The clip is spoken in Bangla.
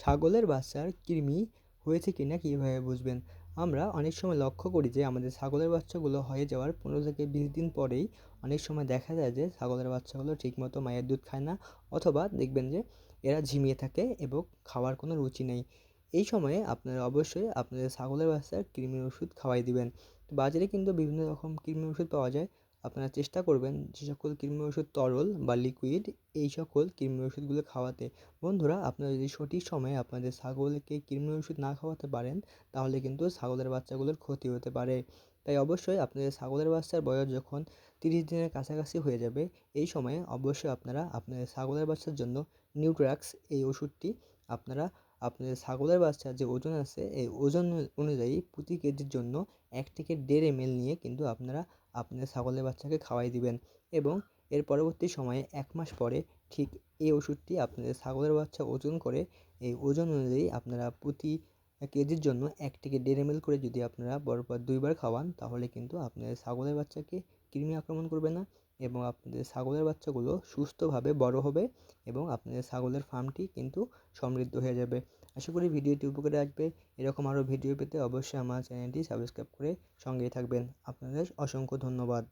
ছাগলের বাচ্চার কৃমি হয়েছে কি না কীভাবে বুঝবেন? আমরা অনেক সময় লক্ষ্য করি যে, আমাদের ছাগলের বাচ্চাগুলো হয়ে যাওয়ার পনেরো থেকে বিশ দিন পরেই অনেক সময় দেখা যায় যে, ছাগলের বাচ্চাগুলো ঠিকমতো মায়ের দুধ খায় না অথবা দেখবেন যে, এরা ঝিমিয়ে থাকে এবং খাওয়ার কোনো রুচি নেই। এই সময়ে আপনারা অবশ্যই আপনাদের ছাগলের বাচ্চার কৃমির ওষুধ খাওয়াই দিবেন। বাজারে কিন্তু বিভিন্ন রকম কৃমির ওষুধ পাওয়া যায়। আপনারা চেষ্টা করবেন যে সকল কৃমি ওষুধ তরল বা লিকুইড এই সকল কৃমি ওষুধগুলো খাওয়াতে। বন্ধুরা, আপনারা যদি সঠিক সময়ে আপনাদের ছাগলকে কৃমি ওষুধ না খাওয়াতে পারেন, তাহলে কিন্তু ছাগলের বাচ্চাগুলোর ক্ষতি হতে পারে। তাই অবশ্যই আপনাদের ছাগলের বাচ্চার বয়স যখন তিরিশ দিনের কাছাকাছি হয়ে যাবে, এই সময়ে অবশ্যই আপনারা আপনাদের ছাগলের বাচ্চার জন্য নিউট্রাক্স এই ওষুধটি আপনারা আপনাদের ছাগলের বাচ্চার যে ওজন আছে, এই ওজন অনুযায়ী প্রতি কেজির জন্য এক থেকে দেড় এমএল নিয়ে কিন্তু আপনারা আপনাদের ছাগলের বাচ্চাকে খাওয়াই দিবেন। এবং এর পরবর্তী সময়ে এক মাস পরে ঠিক এই ওষুধটি আপনাদের ছাগলের বাচ্চা ওজন করে, এই ওজন অনুযায়ী আপনারা প্রতি কেজির জন্য এক থেকে দেড় এমএল করে যদি আপনারা পরপর দুইবার খাওয়ান, তাহলে কিন্তু আপনাদের ছাগলের বাচ্চাকে কৃমি আক্রমণ করবে না। এবং আপনাদের ছাগলের বাচ্চাগুলো সুস্থভাবে বড় হবে এবং আপনাদের ছাগলের ফার্মটি কিন্তু সমৃদ্ধ হয়ে যাবে। আশা করি ভিডিওটি উপকারে আসবে। এরকম আরও ভিডিও পেতে অবশ্যই আমার চ্যানেলটি সাবস্ক্রাইব করে সঙ্গেই থাকবেন। আপনাদের অসংখ্য ধন্যবাদ।